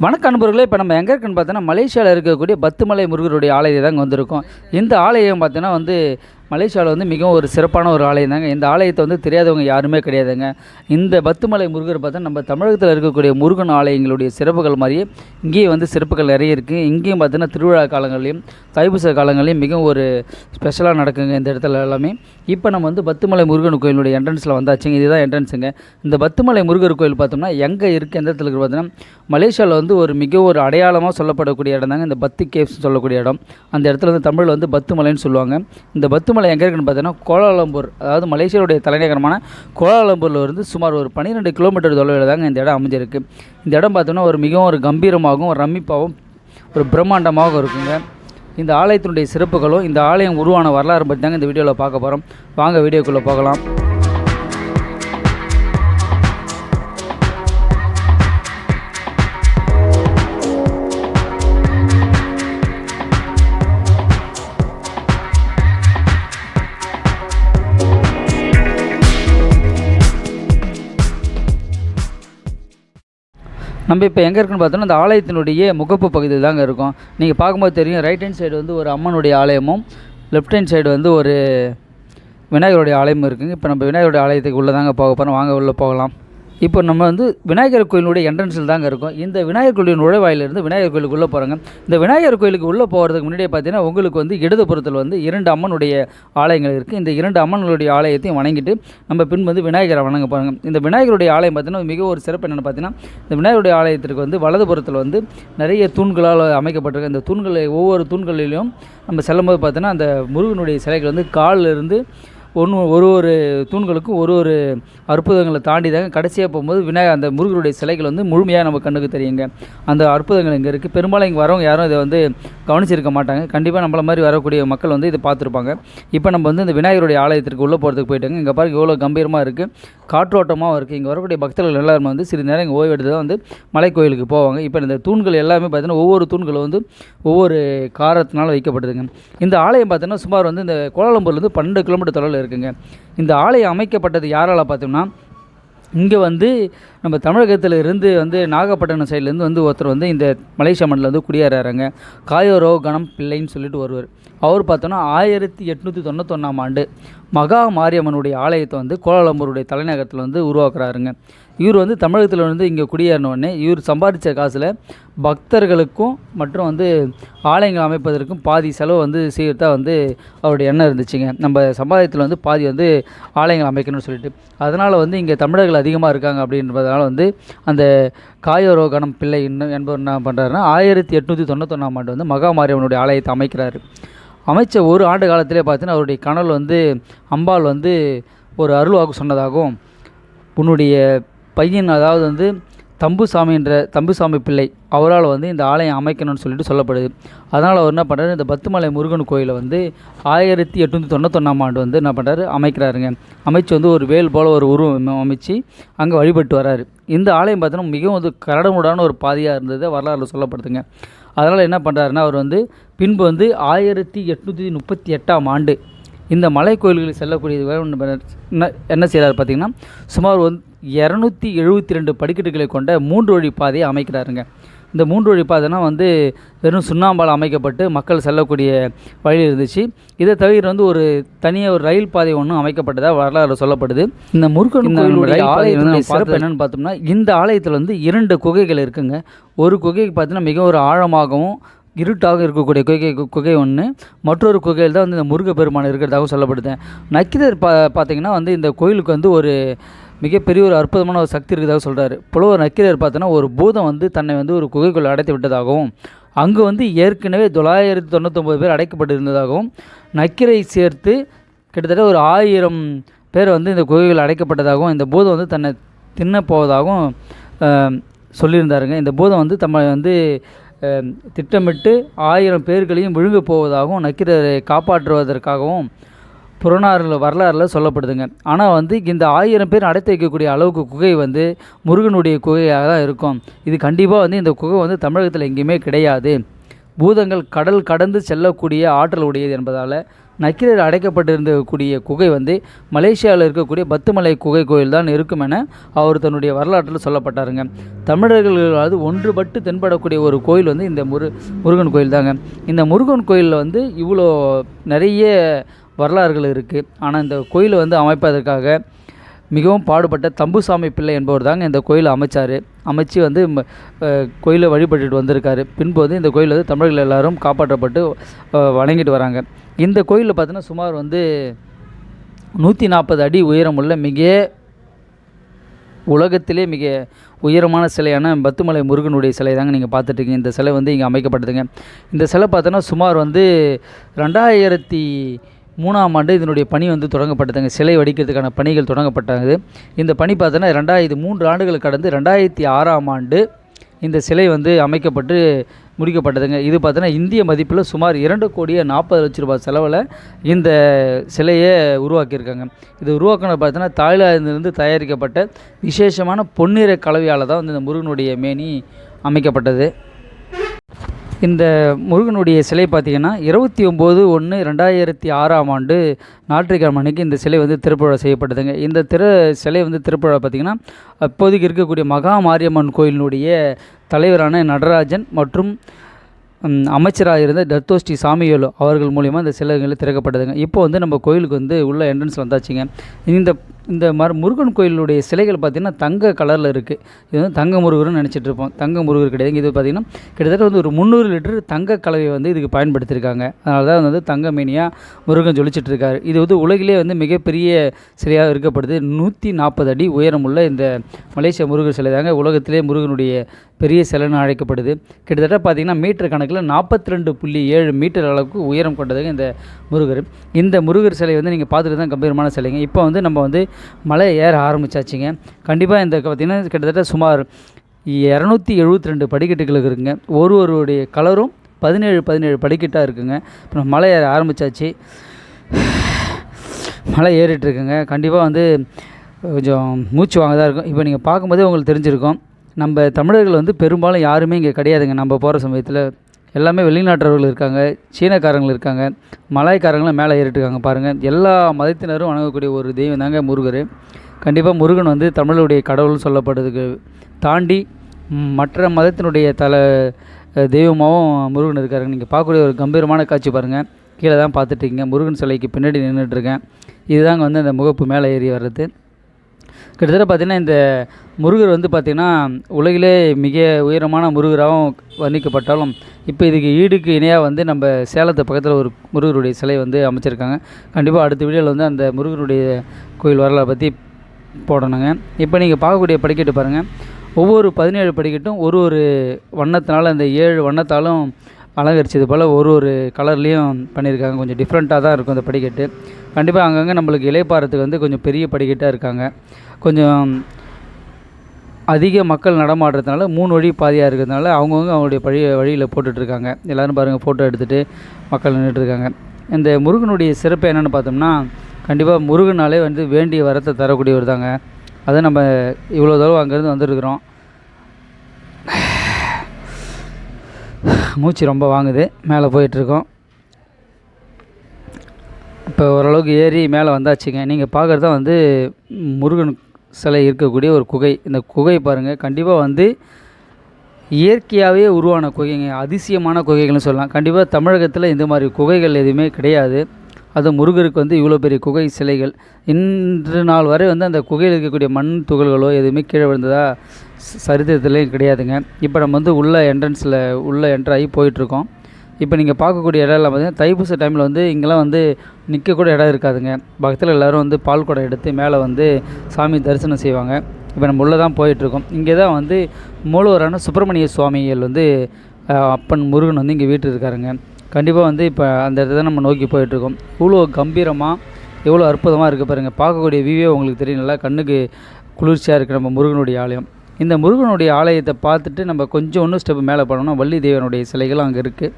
வணக்க நண்பர்களே இப்போ நம்ம எங்கே இருக்குன்னு பார்த்தோன்னா மலேசியாவில் இருக்கக்கூடிய பத்துமலை முருகருடைய ஆலயத்தை தாங்க வந்திருக்கோம். இந்த ஆலயம் பார்த்தீங்கன்னா வந்து மலேசியாவில் வந்து மிகவும் ஒரு சிறப்பான ஒரு ஆலயம் தாங்க. இந்த ஆலயத்தை வந்து தெரியாதவங்க யாருமே கிடையாதுங்க. இந்த பத்துமலை முருகர் பார்த்தா நம்ம தமிழகத்தில் இருக்கக்கூடிய முருகன் ஆலயங்களுடைய சிறப்புகள் மாதிரியே இங்கேயும் வந்து சிறப்புகள் நிறைய இருக்குது இங்கேயும் பார்த்தீங்கன்னா திருவிழா காலங்களையும் தைப்பூச காலங்களையும் மிகவும் ஒரு ஸ்பெஷலாக நடக்குங்க இந்த இடத்துல எல்லாமே. இப்போ நம்ம வந்து பத்துமலை முருகன் கோயிலுடைய என்ட்ரன்ஸில் வந்தாச்சுங்க. இதுதான் என்ட்ரன்ஸுங்க இந்த பத்துமலை முருகர் கோயில் பார்த்தோம்னா எங்கே இருக்குது எந்த இடத்துல இருக்குது பார்த்தீங்கன்னா மலேசியாவில் வந்து ஒரு மிக ஒரு அடையாளமாக சொல்லப்படக்கூடிய இடம் தாங்க இந்த பத்து கேவ்ஸ் சொல்லக்கூடிய இடம். அந்த இடத்துல வந்து தமிழில் வந்து பத்துமலைன்னு சொல்லுவாங்க. இந்த பத்துமலை எங்கே இருக்குன்னு பார்த்தீங்கன்னா கோலாலம்பூர் அதாவது மலேசியாவுடைய தலைநகரமான கோலாலம்பூரில் இருந்து சுமார் ஒரு பன்னிரெண்டு கிலோமீட்டர் தொலைவில் தாங்க இந்த இடம் அமைஞ்சிருக்கு. இந்த இடம் பார்த்தோன்னா ஒரு மிகவும் ஒரு கம்பீரமாகவும் ஒரு ரம்மிப்பாகவும் ஒரு பிரம்மாண்டமாகவும் இருக்குங்க. இந்த ஆலயத்தினுடைய சிறப்புகளும் இந்த ஆலயம் உருவான வரலாறு பற்றி தாங்க இந்த வீடியோவில் பார்க்க போகிறோம் வாங்க வீடியோக்குள்ளே போகலாம். நம்ம இப்போ எங்கே இருக்குன்னு பார்த்தோன்னா அந்த ஆலயத்தினுடைய முகப்பு பகுதியில் தாங்க இருக்கும். நீங்கள் பார்க்கும்போது தெரியும் ரைட் ஹேண்ட் சைடு வந்து ஒரு அம்மனுடைய ஆலயமும் லெஃப்ட் ஹேண்ட் சைடு வந்து ஒரு விநாயகருடைய ஆலயமும் இருக்குங்க. இப்போ நம்ம விநாயகருடைய ஆலயத்துக்கு உள்ளே தாங்க போக போகிறோம் வாங்க உள்ளே போகலாம். இப்போ நம்ம வந்து விநாயகர் கோயிலுடைய என்ட்ரன்ஸில் தாங்க இருக்கும். இந்த விநாயகர் கோயிலின் நுழைவாயிலிருந்து விநாயகர் கோயிலுக்கு உள்ளே போகிறாங்க இந்த விநாயகர் கோயிலுக்கு உள்ளே போகிறதுக்கு முன்னாடியே பார்த்தீங்கன்னா உங்களுக்கு வந்து இடதுபுறத்தில் வந்து இரண்டு அம்மனுடைய ஆலயங்கள் இருக்குது இந்த இரண்டு அம்மன்களுடைய ஆலயத்தையும் வணங்கிட்டு நம்ம பின் வந்து விநாயகரை வணங்க போகிறாங்க இந்த விநாயகருடைய ஆலயம் பார்த்தீங்கன்னா மிக ஒரு சிறப்பு என்னென்னு பார்த்தீங்கன்னா இந்த விநாயகருடைய ஆலயத்திற்கு வந்து வலதுபுறத்தில் வந்து நிறைய தூண்களால் அமைக்கப்பட்டிருக்கு. இந்த தூண்களை ஒவ்வொரு தூண்களிலும் நம்ம செல்லும்போது பார்த்தீங்கன்னா அந்த முருகனுடைய சிலைகள் வந்து காலில் இருந்து ஒன்று ஒரு ஒரு தூண்களுக்கும் ஒரு ஒரு அற்புதங்களை தாண்டி தாங்க கடைசியாக போகும்போது விநாயகர் அந்த முருகருடைய சிலைகள் வந்து முழுமையாக நம்ம கண்ணுக்கு தெரியுங்க. அந்த அற்புதங்கள் இங்கே இருக்குது பெரும்பாலும் இங்கே வரவங்க யாரும் இதை வந்து கவனிச்சிருக்க மாட்டாங்க. கண்டிப்பாக நம்மள மாதிரி வரக்கூடிய மக்கள் வந்து இதை பார்த்துருப்பாங்க. இப்போ நம்ம வந்து இந்த விநாயகருடைய ஆலயத்திற்கு உள்ளே போகிறதுக்கு போயிட்டாங்க. இங்கே பாருங்க எவ்வளோ கம்பீரமாக இருக்குது காற்றோட்டமாகவும் இருக்குது இங்கே வரக்கூடிய பக்தர்கள் எல்லாருமே வந்து சிறிது நேரம் இங்கே ஓய்வெடுத்து தான் வந்து மலை கோயிலுக்கு போவாங்க. இப்போ இந்த தூண்கள் எல்லாமே பார்த்தீங்கன்னா ஒவ்வொரு தூண்களும் வந்து ஒவ்வொரு காரத்தினால் வைக்கப்படுதுங்க. இந்த ஆலயம் பார்த்தீங்கன்னா சுமார் வந்து இந்த கோலாலம்பூர்லேருந்து பன்னெண்டு கிலோமீட்டர் தொலைவில் இருக்குது இருக்குங்க. இந்த ஆலயம் அமைக்கப்பட்டது யாரால் பார்த்தோம்னா இங்கே வந்து நம்ம தமிழகத்தில் இருந்து வந்து நாகப்பட்டினம் சைட்லேருந்து வந்து ஒருத்தர் வந்து இந்த மலேசியா மண்ணில் வந்து குடியேறாருங்க. காயோரோ கணம் பிள்ளைன்னு சொல்லிட்டு வருவார் அவர் பார்த்தோன்னா ஆயிரத்தி எட்நூற்றி தொண்ணூத்தொன்னாம் ஆண்டு மகா மாரியம்மனுடைய ஆலயத்தை வந்து கோலாலம்பூருடைய தலைநகரத்தில் வந்து உருவாக்குறாருங்க. இவர் வந்து தமிழகத்தில் வந்து இங்கே குடியேறினோடனே இவர் சம்பாதிச்ச காசில் பக்தர்களுக்கும் மற்றும் வந்து ஆலயங்கள் அமைப்பதற்கும் பாதி செலவு வந்து செய்யறதா வந்து அவருடைய எண்ணம் இருந்துச்சுங்க. நம்ம சம்பாதியத்தில் வந்து பாதி வந்து ஆலயங்கள் அமைக்கணும்னு சொல்லிட்டு. அதனால் வந்து இங்கே தமிழர்கள் அதிகமாக இருக்காங்க அப்படின்றதுனால வந்து அந்த காயோரோ கணம் பிள்ளை இன்னும் என்பவர் என்ன பண்ணுறாருன்னா ஆயிரத்தி எட்நூற்றி தொண்ணூத்தொன்னாம் ஆண்டு வந்து மகாமாரியவனுடைய ஆலயத்தை அமைக்கிறாரு. அமைச்ச ஒரு ஆண்டு காலத்திலே பார்த்தீங்கன்னா அவருடைய கனல் வந்து அம்பாள் வந்து ஒரு அருள்வாக்கு சொன்னதாகவும் உன்னுடைய பையன் அதாவது வந்து தம்புசாமி என்ற தம்புசாமி பிள்ளை அவரால் வந்து இந்த ஆலயம் அமைக்கணும்னு சொல்லிட்டு சொல்லப்படுது. அதனால் அவர் என்ன பண்ணுறாரு இந்த பத்துமலை முருகன் கோயிலை வந்து ஆயிரத்தி எட்நூற்றி தொண்ணூத்தொன்னாம் ஆண்டு வந்து என்ன பண்ணுறாரு அமைக்கிறாருங்க. அமைச்சு வந்து ஒரு வேல் போல் ஒரு உருவம் அமைச்சு அங்கே வழிபட்டு வராரு. இந்த ஆலயம் பார்த்தோன்னா மிகவும் வந்து கரடமுடான ஒரு பாதையாக இருந்தது வரலாறு சொல்லப்படுதுங்க. அதனால் என்ன பண்ணுறாருன்னா அவர் வந்து பின்பு வந்து ஆயிரத்தி எட்நூற்றி முப்பத்தி எட்டாம் ஆண்டு இந்த மலை கோயில்களில் செல்லக்கூடிய என்ன என்ன செய்கிறார் பார்த்திங்கன்னா சுமார் வந்து இரநூத்தி எழுபத்தி ரெண்டு படிக்கட்டுகளை கொண்ட மூன்று வழி பாதையை அமைக்கிறாருங்க. இந்த மூன்று வழி பாதைனா வந்து வெறும் சுண்ணாம்பால் அமைக்கப்பட்டு மக்கள் செல்லக்கூடிய வழி இருந்துச்சு. இதை தவிர வந்து ஒரு தனியாக ஒரு ரயில் பாதை ஒன்றும் அமைக்கப்பட்டதாக வரலாறு சொல்லப்படுது. இந்த முருகன் கோயிலுடைய ஆலயத்தினுடைய சிறப்பு என்னென்னு பார்த்தோம்னா இந்த ஆலயத்தில் வந்து இரண்டு குகைகள் இருக்குங்க. ஒரு குகைக்கு பார்த்தீங்கன்னா மிக ஒரு ஆழமாகவும் இருட்டாக இருக்கக்கூடிய குகை குகை ஒன்று மற்றொரு குகையில் தான் வந்து இந்த முருகப்பெருமான் இருக்கிறதாகவும் சொல்லப்படுது. நக்கிதர் பா பார்த்தீங்கன்னா வந்து இந்த கோயிலுக்கு வந்து ஒரு மிகப்பெரிய ஒரு அற்புதமான ஒரு சக்தி இருக்கிறதாக சொல்கிறாரு புலவர் நக்கீரர் பார்த்தோன்னா ஒரு பூதம் வந்து தன்னை வந்து ஒரு குகைக்குள் அடைத்து விட்டதாகவும் அங்கு வந்து ஏற்கனவே தொள்ளாயிரத்தி தொண்ணூத்தொம்பது பேர் அடைக்கப்பட்டிருந்ததாகவும் நக்கீரை சேர்த்து கிட்டத்தட்ட ஒரு ஆயிரம் பேர் வந்து இந்த குகைகள் அடைக்கப்பட்டதாகவும் இந்த பூதம் வந்து தன்னை தின்ன போவதாகவும் சொல்லியிருந்தாருங்க. இந்த பூதம் வந்து தம்மை வந்து திட்டமிட்டு ஆயிரம் பேர்களையும் விழுங்க போவதாகவும் நக்கீரரை காப்பாற்றுவதற்காகவும் புறநாறில் வரலாறில் சொல்லப்படுதுங்க. ஆனால் வந்து இந்த ஆயிரம் பேர் அடைத்து வைக்கக்கூடிய அளவுக்கு குகை வந்து முருகனுடைய குகையாக தான் இருக்கும். இது கண்டிப்பாக வந்து இந்த குகை வந்து தமிழகத்தில் எங்கேயுமே கிடையாது. பூதங்கள் கடல் கடந்து செல்லக்கூடிய ஆற்றல் உடையது என்பதால் நக்கீரர் அடைக்கப்பட்டிருந்தக்கூடிய குகை வந்து மலேசியாவில் இருக்கக்கூடிய பத்துமலை குகை கோயில் தான் இருக்கும் என அவர் தன்னுடைய வரலாற்றில் சொல்லப்பட்டாருங்க. தமிழர்களாவது ஒன்றுபட்டு தென்படக்கூடிய ஒரு கோயில் வந்து இந்த முரு முருகன் கோயில் தாங்க இந்த முருகன் கோயிலில் வந்து இவ்வளோ நிறைய வரலாறுகள் இருக்குது ஆனால் இந்த கோயிலை வந்து அமைப்பதற்காக மிகவும் பாடுபட்ட தம்புசாமி பிள்ளை என்பவர் தாங்க இந்த கோயிலை அமைச்சார். அமைச்சு வந்து கோயிலை வழிபட்டுட்டு வந்திருக்காரு. பின்பு வந்து இந்த கோயில் வந்து தமிழர்கள் எல்லாரும் காப்பாற்றப்பட்டு வணங்கிட்டு வராங்க. இந்த கோயிலில் பார்த்தீங்கன்னா சுமார் வந்து நூற்றி நாற்பது அடி உயரமுள்ள மிக உலகத்திலே மிக உயரமான சிலையான பத்துமலை முருகனுடைய சிலை தாங்க நீங்கள் பார்த்துட்ருக்கீங்க இந்த சிலை வந்து இங்கே அமைக்கப்பட்டதுங்க. இந்த சிலை பார்த்தோன்னா சுமார் வந்து ரெண்டாயிரத்தி மூணாம் ஆண்டு இதனுடைய பணி வந்து தொடங்கப்பட்டதுங்க. சிலை வடிக்கிறதுக்கான பணிகள் தொடங்கப்பட்டது இந்த பணி பார்த்தோன்னா ரெண்டாயிரத்தி மூன்று ஆண்டுகள் கடந்து ரெண்டாயிரத்தி ஆறாம் ஆண்டு இந்த சிலை வந்து அமைக்கப்பட்டு முடிக்கப்பட்டதுங்க. இது பார்த்தோன்னா இந்திய மதிப்பில் சுமார் இரண்டு கோடியே நாற்பது லட்ச ரூபாய் செலவில் இந்த சிலையை உருவாக்கியிருக்காங்க. இது உருவாக்கினது பார்த்தோன்னா தாய்லாந்திலிருந்து தயாரிக்கப்பட்ட விசேஷமான பொன்னிற கலவையால் தான் வந்து இந்த முருகனுடைய மேனி அமைக்கப்பட்டது. இந்த முருகனுடைய சிலை பார்த்திங்கன்னா இருபத்தி ஒம்பது ஒன்று ரெண்டாயிரத்தி ஆறாம் ஆண்டு ஞாயிற்றுக்கிழமை அன்னைக்கு இந்த சிலை வந்து திருப்புழா செய்யப்பட்டதுங்க. இந்த திரு சிலை வந்து திருப்புழா பார்த்திங்கன்னா அப்போதைக்கு இருக்கக்கூடிய மகா மாரியம்மன் கோயிலினுடைய தலைவரான நடராஜன் மற்றும் அமைச்சராக இருந்த தத்தோஸ்ரீ சாமிவேலு அவர்கள் மூலிமா இந்த சிலைகள் திறக்கப்பட்டதுங்க. இப்போ வந்து நம்ம கோயிலுக்கு வந்து உள்ள என்ட்ரன்ஸ் வந்தாச்சுங்க. இந்த இந்த மர முருகன் கோயிலுடைய சிலைகள் பார்த்திங்கன்னா தங்க கலரில் இருக்குது இது வந்து தங்க முருகர்னு நினச்சிட்டு இருப்போம் தங்க முருகர் கிடையாது இது பார்த்திங்கன்னா கிட்டத்தட்ட வந்து ஒரு முந்நூறு லிட்டர் தங்க கலவையை வந்து இதுக்கு பயன்படுத்தியிருக்காங்க. அதனால தான் வந்து தங்க மேனியாக முருகன் ஜொலிச்சிட்டு இருக்காரு இது வந்து உலகிலே வந்து மிகப்பெரிய சிலையாக இருக்கப்படுது நூற்றி நாற்பது அடி உயரமுள்ள இந்த மலேசிய முருகர் சிலை தாங்க உலகத்திலே முருகனுடைய பெரிய சிலைன்னு அழைக்கப்படுது கிட்டத்தட்ட பார்த்திங்கன்னா மீட்டர் கணக்கில் நாற்பத்தி ரெண்டு புள்ளி ஏழு மீட்டர் அளவுக்கு உயரம் கொண்டதுங்க இந்த முருகர். இந்த முருகர் சிலை வந்து நீங்கள் பார்த்துட்டு தான் கம்பீரமான சிலைங்க. இப்போ வந்து நம்ம வந்து மலை ஏற ஆரம்பிச்சாச்சுங்க. கண்டிப்பாக இந்த பார்த்திங்கன்னா கிட்டத்தட்ட சுமார் இரநூத்தி எழுபத்தி ரெண்டு படிக்கட்டுகள் இருக்குங்க. ஒரு ஒருவருடைய கலரும் பதினேழு பதினேழு படிக்கட்டாக இருக்குங்க. இப்போ மலை ஏற ஆரம்பிச்சாச்சு. மலை ஏறிட்டுருக்குங்க கண்டிப்பாக வந்து கொஞ்சம் மூச்சு வாங்க தான் இருக்கும். இப்போ நீங்கள் பார்க்கும்போதே உங்களுக்கு தெரிஞ்சிருக்கும். நம்ம தமிழர்கள் வந்து பெரும்பாலும் யாருமே இங்கே கிடையாதுங்க. நம்ம போகிற சமயத்தில் எல்லாமே வெளிநாட்டவர்கள் இருக்காங்க சீனக்காரங்கள் இருக்காங்க மலாய்க்காரங்களும் மேலே ஏறிட்டுருக்காங்க பாருங்கள் எல்லா மதத்தினரும் வணங்கக்கூடிய ஒரு தெய்வம் தாங்க முருகர். கண்டிப்பாக முருகன் வந்து தமிழுடைய கடவுள்னு சொல்லப்படுறதுக்கு தாண்டி மற்ற மதத்தினுடைய தல தெய்வமாகவும் முருகன் இருக்காருங்க. நீங்கள் பார்க்கக்கூடிய ஒரு கம்பீரமான காட்சி பாருங்கள் கீழே தான் பார்த்துட்ருக்கீங்க முருகன் சிலைக்கு பின்னாடி நின்றுட்டுருக்கேன் இதுதாங்க வந்து அந்த முகப்பு மேலே ஏறி வர்றது. கிட்டத்தட்ட பார்த்தீங்கன்னா இந்த முருகர் வந்து பார்த்திங்கன்னா உலகிலே மிக உயரமான முருகராகவும் வர்ணிக்கப்பட்டாலும் இப்போ இதுக்கு ஈடுக்கு இணையாக வந்து நம்ம சேலத்து பக்கத்தில் ஒரு முருகருடைய சிலை வந்து அமைச்சிருக்காங்க. கண்டிப்பாக அடுத்த வீடியோவில் வந்து அந்த முருகருடைய கோயில் வரலாறு பற்றி போடணுங்க. இப்போ நீங்கள் பார்க்கக்கூடிய படிக்கட்டு பாருங்கள் ஒவ்வொரு பதினேழு படிக்கட்டும் ஒரு ஒரு வண்ணத்தினால அந்த ஏழு வண்ணத்தாலும் அலங்கரிச்சது போல் ஒரு ஒரு கலர்லேயும் பண்ணியிருக்காங்க. கொஞ்சம் டிஃப்ரெண்ட்டாக தான் இருக்கும் அந்த படிக்கட்டு. கண்டிப்பாக அங்கங்கே நம்மளுக்கு இலைப்பாறத்துக்கு வந்து கொஞ்சம் பெரிய படிக்கட்டாக இருக்காங்க. கொஞ்சம் அதிக மக்கள் நடமாடுறதுனால மூணு வழி பாதையாக இருக்கிறதுனால அவங்கவுங்க அவங்களுடைய பழி வழியில் போட்டுட்ருக்காங்க. எல்லோரும் பாருங்கள் ஃபோட்டோ எடுத்துகிட்டு மக்கள் நின்றுட்டுருக்காங்க இந்த முருகனுடைய சிறப்பு என்னென்னு பார்த்தோம்னா கண்டிப்பாக முருகனாலே வந்து வேண்டிய வரத்தை தரக்கூடியவர் தாங்க அதை நம்ம இவ்வளோ தூரம் அங்கேருந்து வந்துருக்குறோம். மூச்சு ரொம்ப வாங்குது. மேலே போயிட்டுருக்கோம் இப்போ ஓரளவுக்கு ஏறி மேலே வந்தாச்சுங்க. நீங்கள் பார்க்குறது தான் வந்து முருகன் சிலை இருக்கக்கூடிய ஒரு குகை. இந்த குகை பாருங்கள் கண்டிப்பாக வந்து இயற்கையாகவே உருவான குகைங்க அதிசயமான குகைகள்னு சொல்லலாம். கண்டிப்பாக தமிழகத்தில் இந்த மாதிரி குகைகள் எதுவுமே கிடையாது. அது முருகருக்கு வந்து இவ்வளோ பெரிய குகை சிலைகள். இன்று நாள் வரை வந்து அந்த குகையில் இருக்கக்கூடிய மண் துகள்களோ எதுவுமே கீழே விழுந்ததா சரித்திரத்துலேயும் கிடையாதுங்க. இப்போ நம்ம வந்து உள்ள என்ட்ரன்ஸில் உள்ள என்ட்ராகி போயிட்டுருக்கோம் இப்போ நீங்கள் பார்க்கக்கூடிய இடம் எல்லாம் பார்த்தீங்கன்னா தைப்பூச டைமில் வந்து இங்கெல்லாம் வந்து நிற்கக்கூட இடம் இருக்காதுங்க. பக்கத்தில் எல்லோரும் வந்து பால் குடம் எடுத்து மேலே வந்து சாமி தரிசனம் செய்வாங்க. இப்போ நம்ம உள்ளே தான் போயிட்டுருக்கோம் இங்கே தான் வந்து மூலவரான சுப்பிரமணிய சுவாமிகள் வந்து அப்பன் முருகன் வந்து இங்கே வீட்டு இருக்காருங்க. கண்டிப்பாக வந்து இப்போ அந்த இடத்த நம்ம நோக்கி போயிட்டுருக்கோம் இவ்வளோ கம்பீரமாக எவ்வளோ அற்புதமாக இருக்குது பாருங்கள் பார்க்கக்கூடிய வியூவே உங்களுக்கு தெரியும். நல்லா கண்ணுக்கு குளிர்ச்சியாக இருக்குது நம்ம முருகனுடைய ஆலயம். இந்த முருகனுடைய ஆலயத்தை பார்த்துட்டு நம்ம கொஞ்சம் ஒன்று ஸ்டெப் மேலே போனோம்னா வள்ளி தேவனுடைய சிலைகள் அங்கே இருக்குது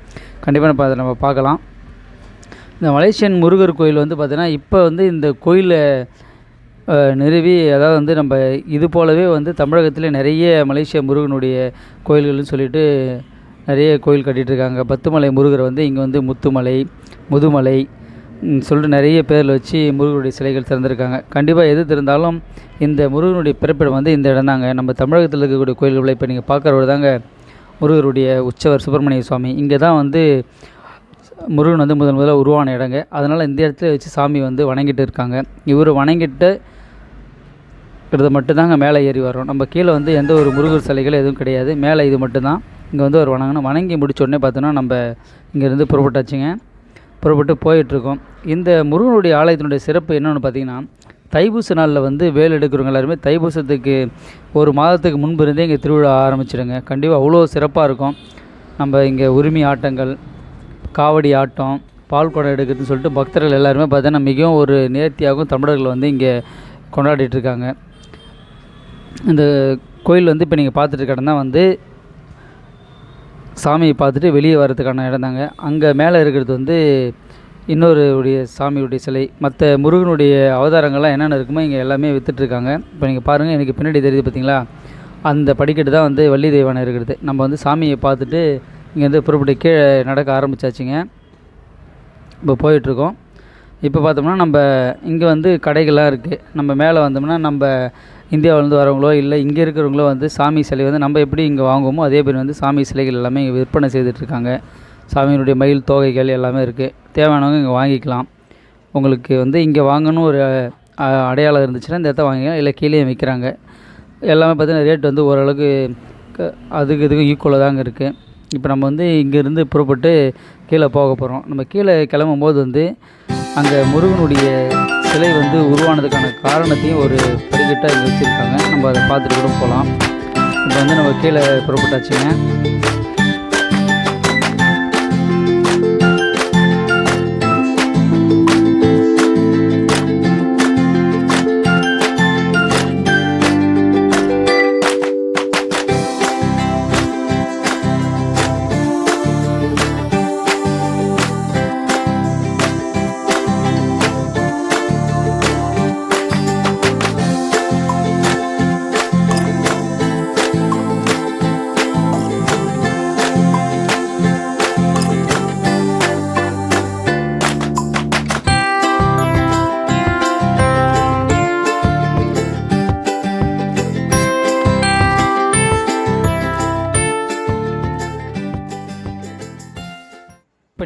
கண்டிப்பாக நம்ம அதை நம்ம பார்க்கலாம். இந்த மலேசியன் முருகர் கோயில் வந்து பார்த்திங்கன்னா இப்போ வந்து இந்த கோயிலை நிறுவி அதாவது வந்து நம்ம இது போலவே வந்து தமிழகத்தில் நிறைய மலேசிய முருகனுடைய கோயில்கள்னு சொல்லிட்டு நிறைய கோயில் கட்டிகிட்டு இருக்காங்க. பத்துமலை முருகர் வந்து இங்கே வந்து முத்துமலை முதுமலை சொல்லிட்டு நிறைய பேரில் வச்சு முருகனுடைய சிலைகள் திறந்திருக்காங்க. கண்டிப்பாக எது திறந்தாலும் இந்த முருகனுடைய பிறப்பிடம் வந்து இந்த இடம் தாங்க. நம்ம தமிழகத்தில் இருக்கக்கூடிய கோயில்களை இப்போ நீங்கள் பார்க்குறவர் தாங்க முருகருடைய உற்சவர் சுப்பிரமணிய சுவாமி. இங்கே தான் வந்து முருகன் வந்து முதன் முதல்ல உருவான இடங்க. அதனால் இந்த இடத்துல வச்சு சாமி வந்து வணங்கிட்டு இருக்காங்க. இவர் வணங்கிட்டு இருக்கிறது மட்டும்தாங்க மேலே ஏறி வரோம் நம்ம கீழே வந்து எந்த ஒரு முருகர் சிலைகள் எதுவும் கிடையாது. மேலே இது மட்டும்தான். இங்கே வந்து ஒரு வணங்கணும். வணங்கி முடிச்ச உடனே பார்த்தோன்னா நம்ம இங்கேருந்து புறப்பட்டாச்சுங்க. புறப்பட்டு போயிட்டுருக்கோம். இந்த முருகனுடைய ஆலயத்தினுடைய சிறப்பு என்னென்னு பார்த்தீங்கன்னா தைப்பூச நாளில் வந்து வேல் எடுக்கிறவங்க எல்லாருமே தைப்பூசத்துக்கு ஒரு மாதத்துக்கு முன்பு இருந்தே இங்கே திருவிழா ஆரம்பிச்சிடுங்க கண்டிப்பாக அவ்வளோ சிறப்பாக இருக்கும். நம்ம இங்கே உரிமை ஆட்டங்கள் காவடி ஆட்டம் பால் குடம் எடுக்கிறதுன்னு சொல்லிட்டு பக்தர்கள் எல்லாருமே பார்த்தீங்கன்னா மிகவும் ஒரு நேர்த்தியாகவும் தமிழர்கள் வந்து இங்கே கொண்டாடிட்டுருக்காங்க இந்த கோயில் வந்து இப்போ நீங்கள் பார்த்துட்டு இருக்க வந்து சாமியை பார்த்துட்டு வெளியே வர்றதுக்கான இடம் தாங்க. அங்கே மேலே இருக்கிறது வந்து இன்னொரு உடைய சாமியுடைய சிலை. மற்ற முருகனுடைய அவதாரங்கள்லாம் என்னென்ன இருக்குமோ இங்கே எல்லாமே விற்றுட்ருக்காங்க இப்போ நீங்கள் பாருங்கள் எனக்கு பின்னாடி தெரியுது பார்த்தீங்களா அந்த படிக்கட்டு தான் வந்து வள்ளி தெய்வானம் இருக்கிறது. நம்ம வந்து சாமியை பார்த்துட்டு இங்கேருந்து புறப்பட்டு கீழே நடக்க ஆரம்பித்தாச்சுங்க இப்போ போயிட்டுருக்கோம். இப்போ பார்த்தோம்னா நம்ம இங்கே வந்து கடைகள்லாம் இருக்குது நம்ம மேலே வந்தோம்னா நம்ம இந்தியாவிலேருந்து வரவங்களோ இல்லை இங்கே இருக்கிறவங்களோ வந்து சாமி சிலை வந்து நம்ம எப்படி இங்கே வாங்குவோமோ அதே மாதிரி வந்து சாமி சிலைகள் எல்லாமே இங்கே விற்பனை செய்துட்ருக்காங்க. சாமியினுடைய மயில் தோகைகள் எல்லாமே இருக்குது தேவையானவங்க இங்கே வாங்கிக்கலாம். உங்களுக்கு வந்து இங்கே வாங்கணும் ஒரு அடையாளம் இருந்துச்சுன்னா இந்த இடத்த வாங்கிக்கலாம். இல்லை கீழே விற்கிறாங்க. எல்லாமே பார்த்திங்கன்னா ரேட் வந்து ஓரளவுக்கு அதுக்கு இதுக்கும் ஈக்குவலாக தாங்க இருக்குது இப்போ நம்ம வந்து இங்கேருந்து புறப்பட்டு கீழே போக போகிறோம் நம்ம கீழே கிளம்பும் போது வந்து அங்கே முருகனுடைய சிலை வந்து உருவானதுக்கான காரணத்தையும் ஒரு படிக்கட்டாக இங்கே வச்சுருக்காங்க. நம்ம அதை பார்த்துட்டு கூட போகலாம் இப்போ வந்து நம்ம கீழே புறப்பட்டாச்சுங்க.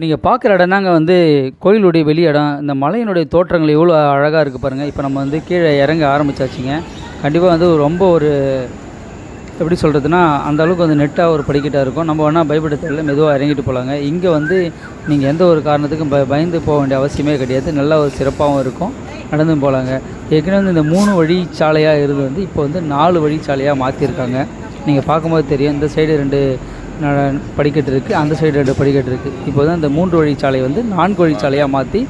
நீங்கள் பார்க்குற இடம் தாங்க வந்து கோயிலுடைய வெளி இடம். இந்த மலையினுடைய தோற்றங்கள் எவ்வளோ அழகாக இருக்குது பாருங்கள் இப்போ நம்ம வந்து கீழே இறங்க ஆரம்பிச்சாச்சுங்க. கண்டிப்பாக வந்து ரொம்ப ஒரு எப்படி சொல்கிறதுனா அந்த அளவுக்கு வந்து நெட்டாக ஒரு படிக்கட்டாக இருக்கும். நம்ம வேணால் பயப்பட தெரியல மெதுவாக இறங்கிட்டு போகலாங்க இங்கே வந்து நீங்கள் எந்த ஒரு காரணத்துக்கும் ப பயந்து போக வேண்டிய அவசியமே கிடையாது. நல்ல ஒரு சிறப்பாகவும் இருக்கும். நடந்து போகலாங்க ஏற்கனவே வந்து இந்த மூணு வழி சாலையாக இருந்து வந்து இப்போ வந்து நாலு வழி சாலையாக மாற்றிருக்காங்க நீங்கள் பார்க்கும்போது தெரியும். இந்த சைடு ரெண்டு படிக்கட்டு இருக்குது அந்த சைடு ரெண்டு படிக்கட்டு இருக்குது இப்போ தான் இந்த மூன்று வழி வந்து நான்கு வழி சாலையாக மாற்றி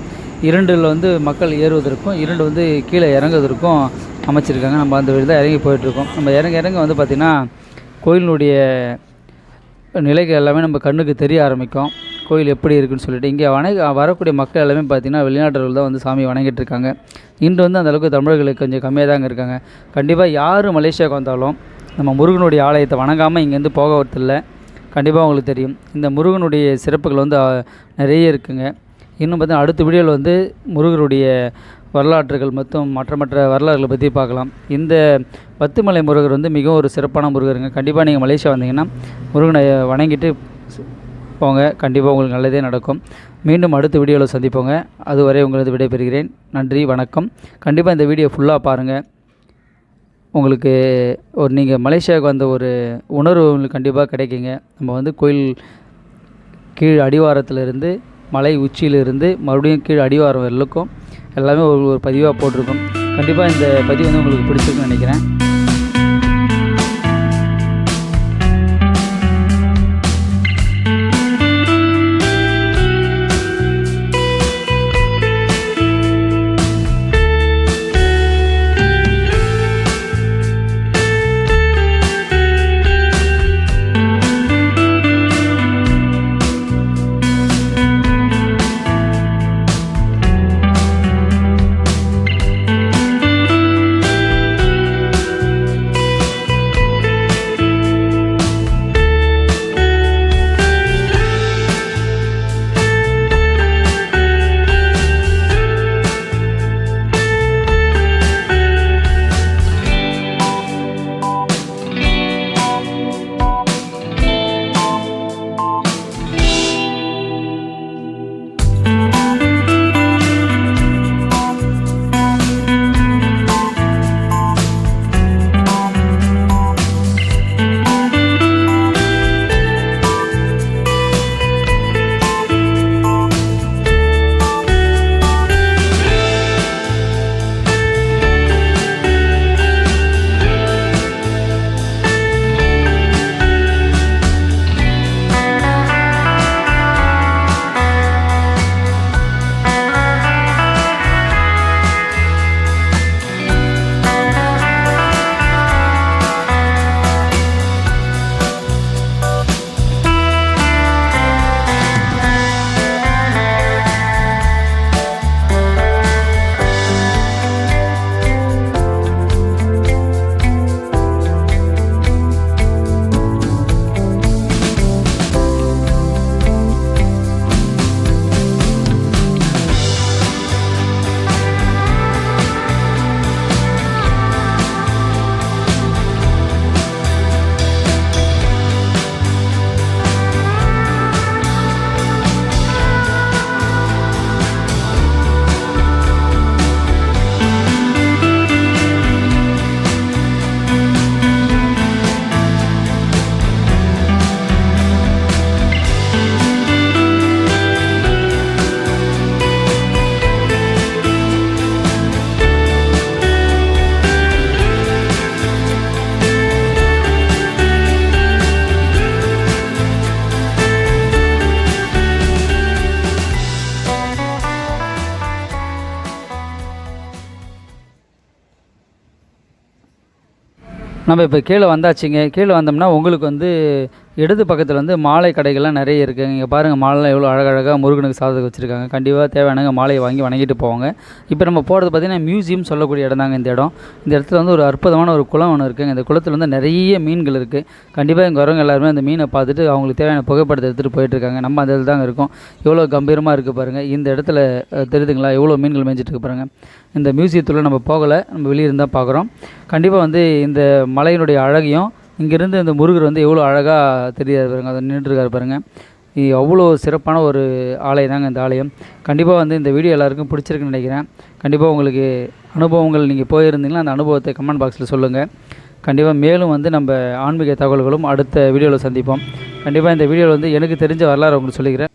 இரண்டில் வந்து மக்கள் ஏறுவதற்கும் இரண்டு வந்து கீழே இறங்குவதற்கும் அமைச்சிருக்காங்க. நம்ம அந்த வழி தான் இறங்கி போயிட்டுருக்கோம். நம்ம இறங்க இறங்க வந்து பார்த்திங்கன்னா கோயிலினுடைய நிலைகள் எல்லாமே நம்ம கண்ணுக்கு தெரிய ஆரம்பிக்கும். கோயில் எப்படி இருக்குன்னு சொல்லிட்டு. இங்கே வணங்க வரக்கூடிய மக்கள் எல்லாமே பார்த்திங்கன்னா வெளிநாட்டர்கள் தான் வந்து சாமி வணங்கிட்டு இருக்காங்க இன்று வந்து அந்தளவுக்கு தமிழர்களுக்கு கொஞ்சம் கம்மியாக தாங்க இருக்காங்க. கண்டிப்பாக யார் மலேசியாவுக்கு வந்தாலும் நம்ம முருகனுடைய ஆலயத்தை வணங்காமல் இங்கேருந்து போக வரதில்லை. கண்டிப்பாக உங்களுக்கு தெரியும். இந்த முருகனுடைய சிறப்புகள் வந்து நிறைய இருக்குங்க. இன்னும் பார்த்தா அடுத்த வீடியோவில் வந்து முருகருடைய வரலாற்றுகள் மற்றும் மற்ற மற்ற வரலாறுகளை பற்றி பார்க்கலாம். இந்த பத்துமலை முருகர் வந்து மிகவும் ஒரு சிறப்பான முருகருங்க. கண்டிப்பாக நீங்கள் மலேசியா வந்தீங்கன்னா முருகனை வணங்கிட்டு போங்க. கண்டிப்பாக உங்களுக்கு நல்லதே நடக்கும். மீண்டும் அடுத்த வீடியோவில் சந்திப்போங்க. அதுவரை உங்களது விடைபெறுகிறேன். நன்றி வணக்கம். கண்டிப்பாக இந்த வீடியோ ஃபுல்லாக பாருங்கள் உங்களுக்கு ஒரு நீங்கள் மலேசியாவுக்கு வந்த ஒரு உணர்வு உங்களுக்கு கண்டிப்பாக கிடைக்குங்க. நம்ம வந்து கோயில் கீழ் அடிவாரத்திலிருந்து மலை உச்சியிலிருந்து மறுபடியும் கீழ் அடிவாரம் வரலுக்கும் எல்லாமே ஒரு ஒரு பதிவாக போட்டிருக்கோம். கண்டிப்பாக இந்த பதிவு வந்து உங்களுக்கு பிடிச்சிருக்குன்னு நினைக்கிறேன். நம்ம இப்போ கீழே வந்தாச்சுங்க. கீழே வந்தோம்னா உங்களுக்கு வந்து இடது பக்கத்தில் வந்து மாலை கடைகள்லாம் நிறைய இருக்குது இங்கே பாருங்கள் மாலைலாம் எவ்வளோ அழகழகாக முருகனுக்கு சாதத்துக்கு வச்சுருக்காங்க. கண்டிப்பாக தேவையானங்க மாலையை வாங்கி வணங்கிட்டு போவாங்க. இப்போ நம்ம போகிறது பார்த்திங்கன்னா மியூசியம் சொல்லக்கூடிய இடம் தாங்க இந்த இடம். இந்த இடத்துல வந்து ஒரு அற்புதமான ஒரு குளம் ஒன்று இருக்குங்க. இந்த குளத்தில் வந்து நிறைய மீன்கள் இருக்குது கண்டிப்பாக இங்கே வரவங்க எல்லாருமே அந்த மீனை பார்த்துட்டு அவங்களுக்கு தேவையான புகைப்படத்தை எடுத்துகிட்டு போயிட்டுருக்காங்க நம்ம அந்த இடத்துல தாங்க இருக்கோம். எவ்வளோ கம்பீரமாக இருக்குது பாருங்கள் இந்த இடத்துல தெரியுதுங்களா? எவ்வளோ மீன்கள் மேய்ஞ்சிட்டு பாருங்கள் இந்த மியூசியத்தில் நம்ம போகலை. நம்ம வெளியே இருந்தால் பார்க்குறோம் கண்டிப்பாக வந்து இந்த மலையினுடைய அழகையும் இங்கேருந்து இந்த முருகர் வந்து எவ்வளோ அழகாக தெரியாது பாருங்க அதை நின்றுருக்காரு பாருங்கள் அவ்வளோ சிறப்பான ஒரு ஆலயம் தாங்க இந்த ஆலயம். கண்டிப்பாக வந்து இந்த வீடியோ எல்லாருக்கும் பிடிச்சிருக்குன்னு நினைக்கிறேன். கண்டிப்பாக உங்களுக்கு அனுபவங்கள் நீங்கள் போயிருந்தீங்கன்னா அந்த அனுபவத்தை கமெண்ட் பாக்ஸில் சொல்லுங்கள் கண்டிப்பாக மேலும் வந்து நம்ம ஆன்மீக தகவல்களும் அடுத்த வீடியோவில் சந்திப்போம். கண்டிப்பாக இந்த வீடியோவில் வந்து எனக்கு தெரிஞ்ச வரலாறு உங்களுக்கு சொல்லிக்கிறேன்.